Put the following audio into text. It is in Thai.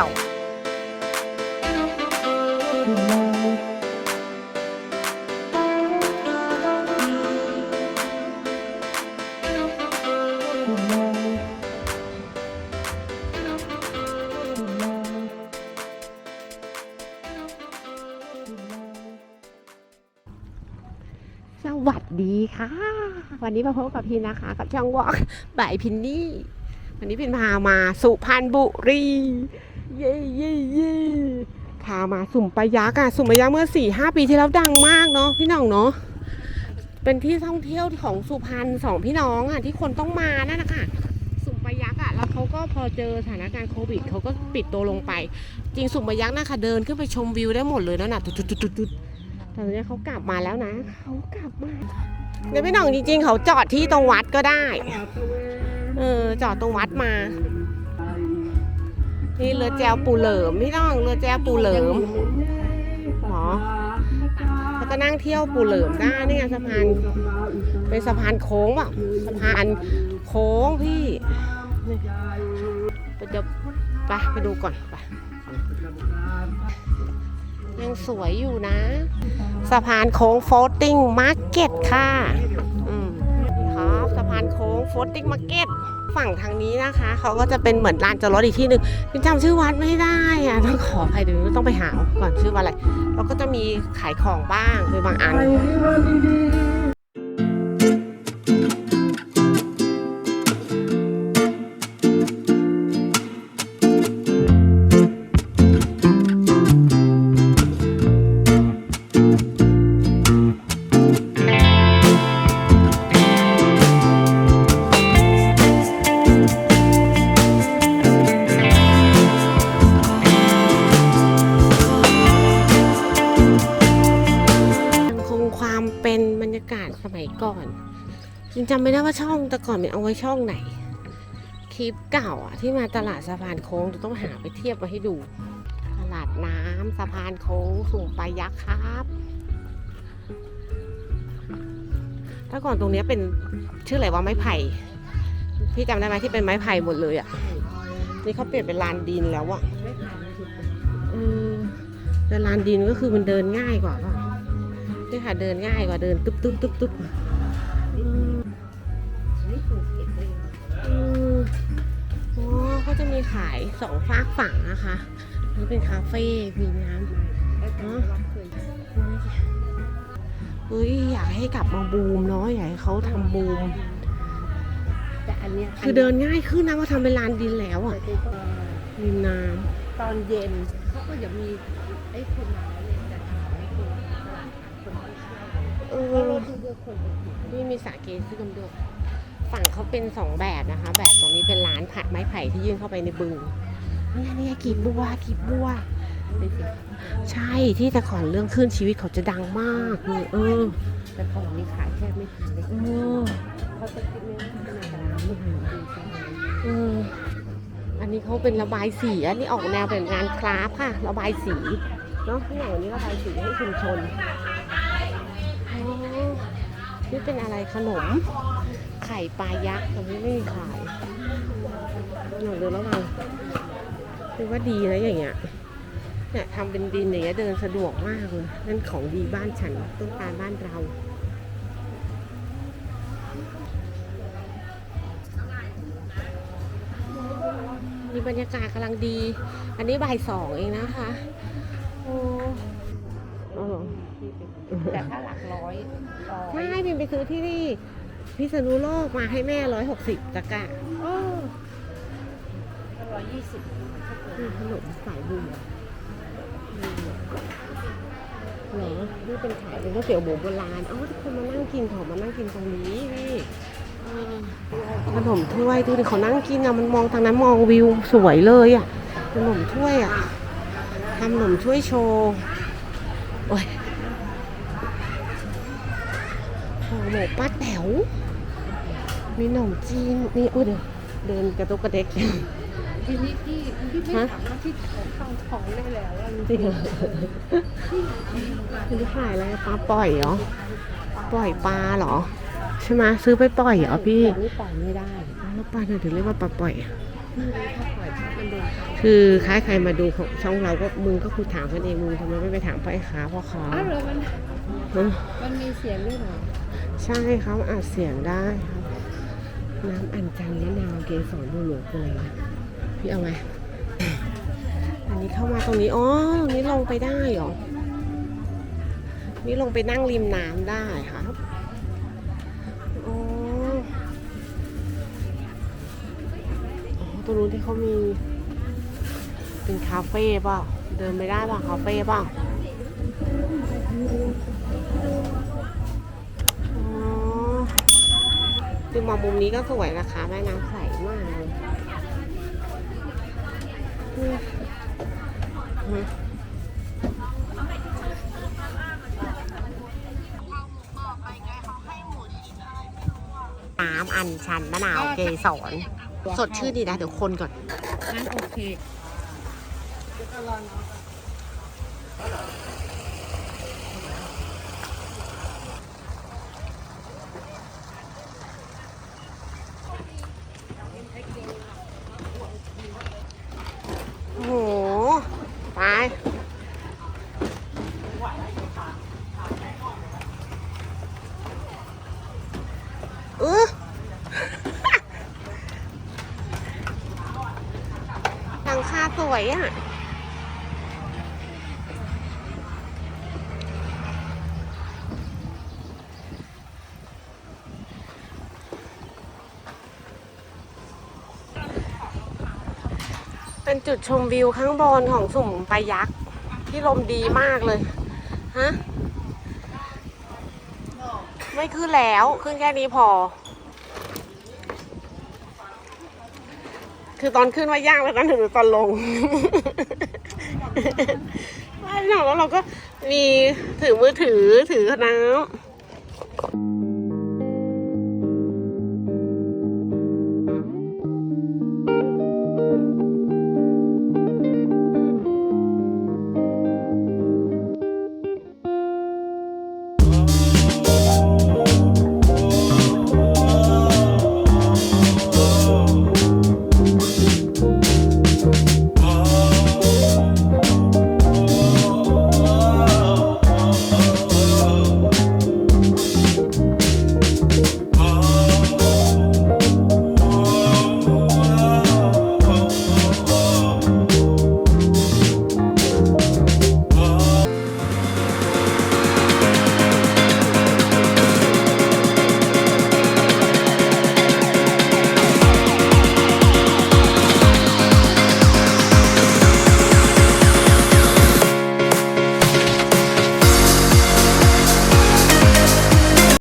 เกสรสวัสดีค่ะ วันนี้มาพบกับพี่นะคะ กับช่องวอกบ่ายพินนี่ วันนี้พินพามาสุพรรณบุรี เย่เย่เย่พามาสุ่มปลายักษ์อะสุ่มปลายักษ์เมื่อสี่ห้าปีที่แล้วดังมากเนาะพี่น้องเนาะเป็นที่ท่องเที่ยวของสุพรรณสองพี่น้องอะที่คนต้องมานั่นนะคะสุ่มปลายักษ์อะแล้วเขาก็พอเจอสถานการณ์โควิดเขาก็ปิดตัวลงไป จริงสุ่มปลายักษ์นะคะเดินขึ้นไปชมวิวได้หมดเลยนะน่ะจุดๆแต่ตอนนี้เขากลับมาแล้วนะ เขากลับมาเดี๋ยวพี่น่องจริงๆ เขาจอดที่ตรงวัดก็ได้ เออ จอดตรงวัดมา นี่เรือแจวปูเหลิมพี่น้องเรือแจวปูเหลิมหรอแล้วก็นั่งเที่ยวปูเหลิมได้นี่ไงสะพานเป็นสะพานโค้งป่ะสะพานโค้งพี่ไปเดี๋ยวไปไปดูก่อนไปยังสวยอยู่นะ สะพานโค้งโฟลติ้งมาร์เก็ตค่ะ อืมครับ สะพานโค้งโฟลติ้งมาร์เก็ต ฝั่งทางนี้นะคะ เขาก็จะเป็นเหมือนลานจอดรถอีกที่หนึ่งพี่จำชื่อวัดไม่ได้อะต้องขออภัยเดี๋ยวต้องไปหาก่อนชื่อว่าอะไรแล้วก็จะมีขายของบ้างคือบางอันากาศสมัยก่อนยังจำไม่ได้ว่าช่องแต่ก่อนเป็นเอาไว้ช่องไหน คลิปเก่าอะที่มาตลาดสะพานโค้งจะต้องหาไปเทียบมาให้ดู ตลาดน้ำสะพานโค้งสูงปลายักษ์ครับถ้าก่อนตรงเนี้ยเป็นชื่ออะไรว่าไม้ไผ่ พี่จำได้ไหมที่เป็นไม้ไผ่หมดเลยอะ นี่เขาเปลี่ยนเป็นลานดินแล้วอะเออแต่ลานดินก็คือมันเดินง่ายกว่าป่ะ นี่ค่ะเดินง่ายกว่าเดินตุ๊บตุ๊บตุ๊บตุ๊บอืมอืมอ๋อก็จะมีขายสองฝากฝั่งนะคะนี่เป็นคาเฟ่มีน้ำอ๋อเฮ้ยอยากให้กลับมาบูมเนาะอยากให้เขาทำบูมแต่อันเนี้ยคือเดินง่ายขึ้นนะว่าทำเป็นลานดินแล้วอะริมน้ตอนเย็นเขาก็จะมีไอ้คน เออนี่มีสาเกซึ่งด้วยฝั่งเขาเป็นสองแบบนะคะ แบบตรงนี้เป็นร้านผัดไม้ไผ่ที่ยื่นเข้าไปในบึงเนี่ยเนี่ยกีบบัวกีบบัวใช่ที่แต่ก่อนเรื่องขึ้นชีวิตเขาจะดังมากเลยเออ แต่ก่อนนี้ขายแค่ไม่ทันเลยเออเขาจะคิดไม่ว่าในาดไม่ทันจริงเอออันนี้เขาเป็นระบายสีอันนี้ออกแนวเป็นงานคราฟค่ะ ระบายสีเนาะที่อย่างนี้ระบายสีให้ชุมชน นี่เป็นอะไรขนม ไข่ปลายักษ์แต่ไม่ไม่มีขายหนูเดินระวังคือว่าดีนะอย่างเงี้ยเนี่ยทำเป็นดินอย่างเงี้ยเดินสะดวกมากเลยนั่นของดีบ้านฉันต้นตาลบ้านเรามีบรรยากาศกำลังดี อันนี้บ่ายสองเองนะคะ แต่ถ้าหลักร้อยร้อยใช่พิมไปซื้อที่นี่พิษณุโลกมาให้แม่ร้อยหกสิบตะกร้าโอ้ร้อยยี่สิบคือขนมสายบุญเหรอนี่เป็นขายเป็นก๋วยเตี๋ยวหมูโบราณอ๋อทุกคนมานั่งกินเขามานั่งกินตรงนี้พี่เออขนมถ้วยดูดิเขานั่งกินอะมันมองทางนั้นมองวิวสวยเลยอะขนมถ้วยอะทำขนมถ้วยโชว์ โอ้ย ห่อหมกป้าแต๋วมีขนมจีนนี่อุ้ยเดี๋ยวเดินกระตุกกระเด็กทีนี้พี่พี่ไม่ฮะสามารถที่จะเข้าท้องได้แล้วอะจริงเหรอนี่ขายอะไรปลาปล่อยเหรอปล่อยปลาเหรอ ใช่ไหมซื้อไปปล่อยเหรอพี่แต่นี่ปล่อยไม่ได้แล้วปลาเนี่ยถึงเรียกว่าปลาปล่อยอะไม่รู้ถ้าปล่อยภาพมันโดนเขาคือคล้ายใครมาดูของช่องเราก็มึงก็คือถามกันเองมึงทำไมไม่ไปถามพ่อค้าพ่อค้าอ้าวเหรอมันฮะมันมีเสียงด้วยเหรอ ใช่ครับอัดเสียงได้ครับน้ำอัญชันมะนาวเกสรบัวหลวงคืออะพี่เอาไหมอันนี้เข้ามาตรงนี้อ๋อตรงนี้ลงไปได้เหรอนี่ลงไปนั่งริมน้ำได้ครับอ๋อตรงนู้นที่เขามี เป็นคาเฟ่เปล่าเดินไปได้เปล่าคาเฟ่เปล่าอ๋อ ดูมองมุมนี้ก็สวยนะคะ แม่น้ำใสมากเลยน้ำอัญชันมะนาวเกสรสดชื่นดีนะ เดี๋ยวคนก่อนงั้นโอเค โอ้โห ตาย เออ หลังคาสวยอะ เป็นจุดชมวิวข้างบนของสุ่มปลายักษ์ ที่ลมดีมากเลย ฮะ ไม่ขึ้นแล้ว ขึ้นแค่นี้พอ คือตอนขึ้นว่ายากแล้วตอนถึงตอนลงไม่หรอกแล้วเราก็มีถือมือถือถือน้ำ